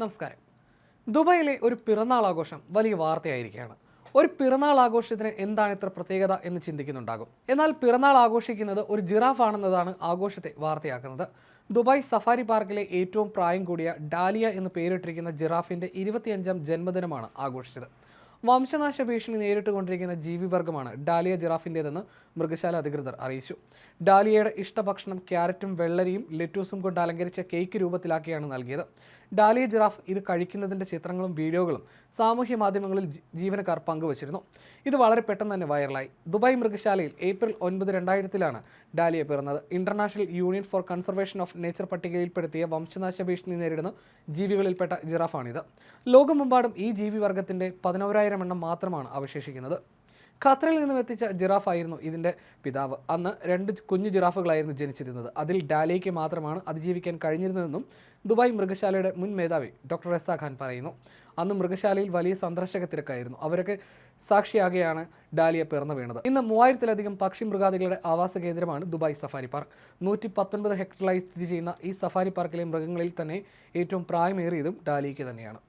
നമസ്കാരം. ദുബായിലെ ഒരു പിറന്നാൾ ആഘോഷം വലിയ വാർത്തയായിരിക്കുകയാണ്. ഒരു പിറന്നാൾ ആഘോഷത്തിന് എന്താണ് ഇത്ര പ്രത്യേകത എന്ന് ചിന്തിക്കുന്നുണ്ടാകും. എന്നാൽ പിറന്നാൾ ആഘോഷിക്കുന്നത് ഒരു ജിറാഫ് ആണെന്നതാണ് ആഘോഷത്തെ വാർത്തയാക്കുന്നത്. ദുബായ് സഫാരി പാർക്കിലെ ഏറ്റവും പ്രായം കൂടിയ ഡാലിയ എന്ന് പേരിട്ടിരിക്കുന്ന ജിറാഫിന്റെ ഇരുപത്തിയഞ്ചാം ജന്മദിനമാണ് ആഘോഷിച്ചത്. വംശനാശ ഭീഷണി നേരിട്ടുകൊണ്ടിരിക്കുന്ന ജീവിവർഗമാണ് ഡാലിയ ജിറാഫിന്റേതെന്ന് മൃഗശാല അധികൃതർ അറിയിച്ചു. ഡാലിയയുടെ ഇഷ്ടഭക്ഷണം ക്യാരറ്റും വെള്ളരിയും ലെറ്റൂസും കൊണ്ട് അലങ്കരിച്ച കേക്ക് രൂപത്തിലാക്കിയാണ് നൽകിയത്. ഡാലിയ ജിറാഫ് ഇത് കഴിക്കുന്നതിന്റെ ചിത്രങ്ങളും വീഡിയോകളും സാമൂഹ്യ മാധ്യമങ്ങളിൽ ജീവനക്കാർ പങ്കുവച്ചിരുന്നു. ഇത് വളരെ പെട്ടെന്ന് തന്നെ വൈറലായി. ദുബായ് മൃഗശാലയിൽ ഏപ്രിൽ ഒൻപത് രണ്ടായിരത്തിലാണ് ഡാലിയ പിറന്നത്. International Union for Conservation of Nature പട്ടികയിൽപ്പെടുത്തിയ വംശനാശ ഭീഷണി നേരിടുന്ന ജീവികളിൽപ്പെട്ട ജിറാഫാണിത്. ലോകമെമ്പാടും ഈ ജീവിവർഗത്തിന്റെ പതിനോരായിരം എണ്ണം മാത്രമാണ് അവശേഷിക്കുന്നത്. ഖത്തറിൽ നിന്നും എത്തിച്ച ജിറാഫായിരുന്നു ഇതിന്റെ പിതാവ്. അന്ന് രണ്ട് കുഞ്ഞു ജിറാഫുകളായിരുന്നു ജനിച്ചിരുന്നത്. അതിൽ ഡാലിയയ്ക്ക് മാത്രമാണ് അതിജീവിക്കാൻ കഴിഞ്ഞിരുന്നതെന്നും ദുബായ് മൃഗശാലയുടെ മുൻ മേധാവി ഡോക്ടർ റെസാ ഖാൻ പറയുന്നു. അന്ന് മൃഗശാലയിൽ വലിയ സന്ദർശക തിരക്കായിരുന്നു. അവരൊക്കെ സാക്ഷിയാകെയാണ് ഡാലിയ പിറന്നു വീണത്. ഇന്ന് മൂവായിരത്തിലധികം പക്ഷി മൃഗാദികളുടെ ആവാസ കേന്ദ്രമാണ് ദുബായ് സഫാരി പാർക്ക്. നൂറ്റി പത്തൊൻപത് ഹെക്ടറിലായി സ്ഥിതി ചെയ്യുന്ന ഈ സഫാരി പാർക്കിലെ മൃഗങ്ങളിൽ തന്നെ ഏറ്റവും പ്രായമേറിയതും ഡാലിയയ്ക്ക് തന്നെയാണ്.